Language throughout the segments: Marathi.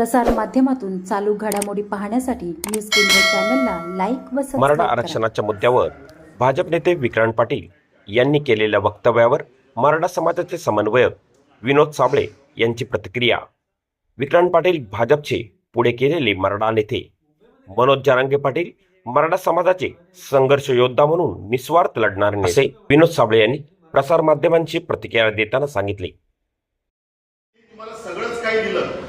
प्रसार माध्यमातून चालू घडामोडी पाहण्यासाठी न्यूज केंद्र चॅनलला लाईक व मराठा. आरक्षणाच्या मुद्द्यावर भाजप नेते विक्रांत पाटील यांनी केलेल्या वक्तव्यावर मराठा समाजाचे समन्वयक विनोद साबळे यांची प्रतिक्रिया. विक्रांत पाटील भाजपचे पुढे केलेले मराठा नेते. मनोज जारांगे पाटील मराठा समाजाचे संघर्ष योद्धा म्हणून निस्वार्थ लढणारे नेते. असे विनोद साबळे यांनी प्रसार माध्यमांची प्रतिक्रिया देताना सांगितले तुम्हाला सगळंच काही दिलं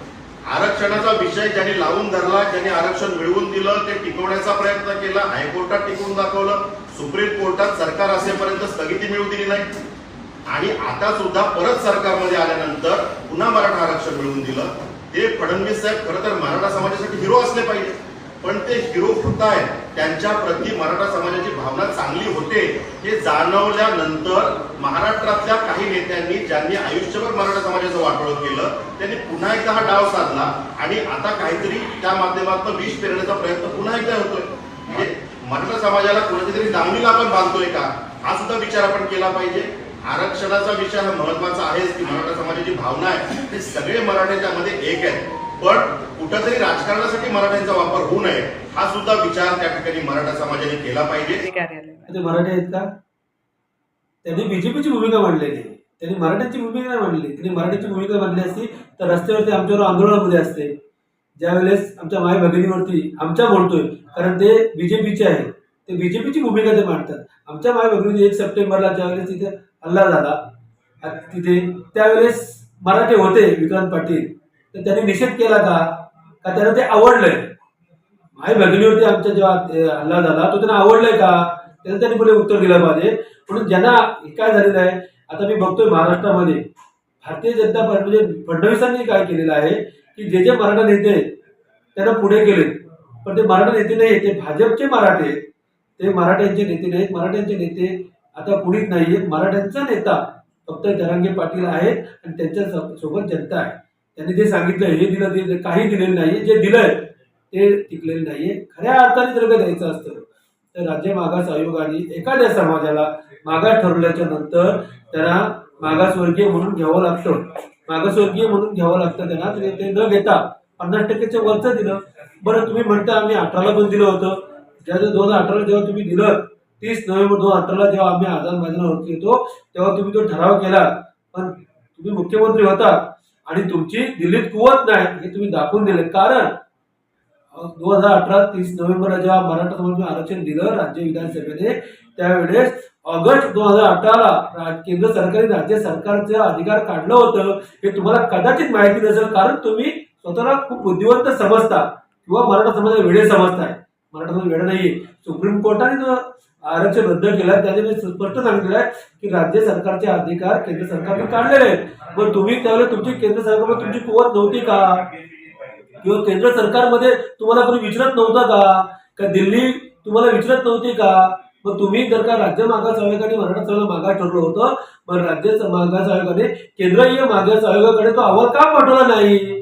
आरक्षणाचा विषय ज्यांनी लावून धरला ज्यांनी आरक्षण मिळवून दिलं ते टिकवण्याचा प्रयत्न केला हायकोर्टात टिकवून दाखवलं सुप्रीम कोर्टात सरकार असेपर्यंत स्थगिती मिळवून दिली नाही. आणि आता सुद्धा परत सरकारमध्ये आल्यानंतर पुन्हा मराठा आरक्षण मिळवून दिलं. ते फडणवीस साहेब खरं तर मराठा समाजासाठी हिरो असले पाहिजे पण ते हिरो फक्त आहेत. त्यांच्या प्रती मराठा समाजाची भावना चांगली होते हे जाणवल्यानंतर महाराष्ट्रातल्या काही नेत्यांनी ज्यांनी आयुष्यभर मराठा समाजाचं वाटोळ केलं त्यांनी पुन्हा एकदा हा डाव साधला आणि आता काहीतरी त्या माध्यमातून विष पेरण्याचा प्रयत्न पुन्हा एकदा होतोय. म्हणजे मराठा समाजाला कोणाच्या तरी आपण बांधतोय का? हा सुद्धा विचार आपण केला पाहिजे. आरक्षणाचा विषय हा महत्त्वाचा आहेच की मराठा समाजाची भावना आहे. ते सगळे मराठ्याच्यामध्ये एक आहेत. पण कुठंतरी राजकारणासाठी मराठ्यांचा वापर होऊ नये हा सुद्धा विचार त्या ठिकाणी मराठा समाजाने केला पाहिजे. ते मराठी आहेत का? त्यांनी बीजेपीची भूमिका मांडलेली आहे. त्यांनी मराठ्यांची भूमिका नाही मांडली. त्यांनी मराठ्याची भूमिका मांडली असती तर रस्त्यावरती आमच्यावर आंदोलनामध्ये असते. ज्यावेळेस आमच्या माय भगिनीवरती आमच्या बोलतोय कारण ते बीजेपीचे आहेत. ते बीजेपीची भूमिका ते मांडतात. आमच्या माय भगिनी एक सप्टेंबरला ज्यावेळेस तिथे हल्ला झाला तिथे त्यावेळेस मराठे होते विक्रांत पाटील. तर त्यांनी निषेध केला का? का त्यांना ते आवडलंय? माझी भगिनी होती आमच्या जेव्हा हल्ला झाला तो त्यांना आवडलाय का? त्याचं त्यांनी पुढे उत्तर दिलं पाहिजे. म्हणून ज्यांना काय झालेलं आहे आता मी बघतोय महाराष्ट्रामध्ये भारतीय जनता पार्टी म्हणजे फडणवीसांनी काय केलेलं आहे की जे जे मराठा नेते आहेत त्यांना पुढे केले पण ते मराठा नेते नाही ते भाजपचे मराठे आहेत. ते मराठ्यांचे नेते नाहीत. मराठ्यांचे नेते आता कुणीच नाहीये मराठ्यांचा नेता फक्त जरांगे पाटील आहेत आणि त्यांच्यासोबत जनता आहे. त्यांनी जे सांगितलं हे दिलं ते दिलं, काही दिलेलं नाही जे दिलंय ते टिकलेलं नाहीये. खऱ्या अर्थाने जर का द्यायचं असतं तर राज्य मागास आयोगाने एखाद्या समाजाला मागास ठरवल्याच्या नंतर त्यांना मागासवर्गीय म्हणून घ्यावं लागतं. मागासवर्गीय म्हणून घ्यावं लागतं. त्यांना तरी ते न घेता पन्नास टक्केच्या वरचं दिलं बरं तुम्ही म्हणता आम्ही अठराला पण दिलं होतं. ज्या दोन हजार अठराला जेव्हा तुम्ही दिलं तीस नोव्हेंबर दोन अठराला जेव्हा आम्ही आझाद मैदानावरती येतो तेव्हा तुम्ही तो ठराव केला. पण तुम्ही मुख्यमंत्री होता आणि तुमची दिल्लीत कुवत नाही हे तुम्ही दाखवून दिले कारण दोन हजार अठरा तीस नोव्हेंबरला जेव्हा मराठा समाजाला आरक्षण दिलं राज्य विधानसभेने त्यावेळेस ऑगस्ट दोन हजार अठराला केंद्र सरकारने राज्य सरकारचे अधिकार काढलं होतं. हे तुम्हाला कदाचित माहिती नसेल कारण तुम्ही स्वतःला खूप बुद्धिवंत समजता किंवा मराठा समाजाला वेळे समजताय. मराठा वेळ नाही सुप्रीम कोर्टाने जो आरक्षण रद्द केला त्याने स्पष्ट सांगितलं आहे की राज्य सरकारचे अधिकार केंद्र सरकारने काढलेले आहेत. मग तुम्ही त्यावेळेस तुमची केंद्र सरकारमध्ये तुमची कुवत नव्हती का? किंवा केंद्र सरकारमध्ये तुम्हाला कोणी विचारत नव्हतं का? का दिल्ली तुम्हाला विचारत नव्हती का? मग तुम्ही जर का राज्य मागास आयोगाने मराठा समाजाला मागास ठरलं होतं पण राज्य मागास आयोगाने केंद्रीय मागास आयोगाकडे तो अहवाल का पाठवला नाही?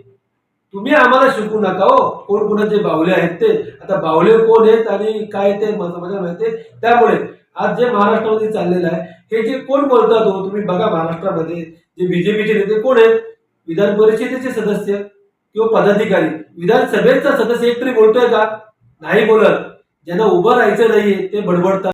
तुम्ही आम्हाला शिकू नका हो. कोण कोणाचे बावले आहेत ते? आता बावले कोण आहेत आणि काय ते माझ्या माहिती त्यामुळे आज जे महाराष्ट्रामध्ये चाललेलं आहे हे जे कोण बोलतात हो तुम्ही बघा महाराष्ट्रामध्ये जे बीजेपीचे नेते कोण आहेत? विधान परिषदेचे सदस्य किंवा पदाधिकारी. विधानसभेचा सदस्य एक तरी बोलतोय का? नाही बोलत. ज्यांना उभं राहायचं नाहीये ते बडबडतात.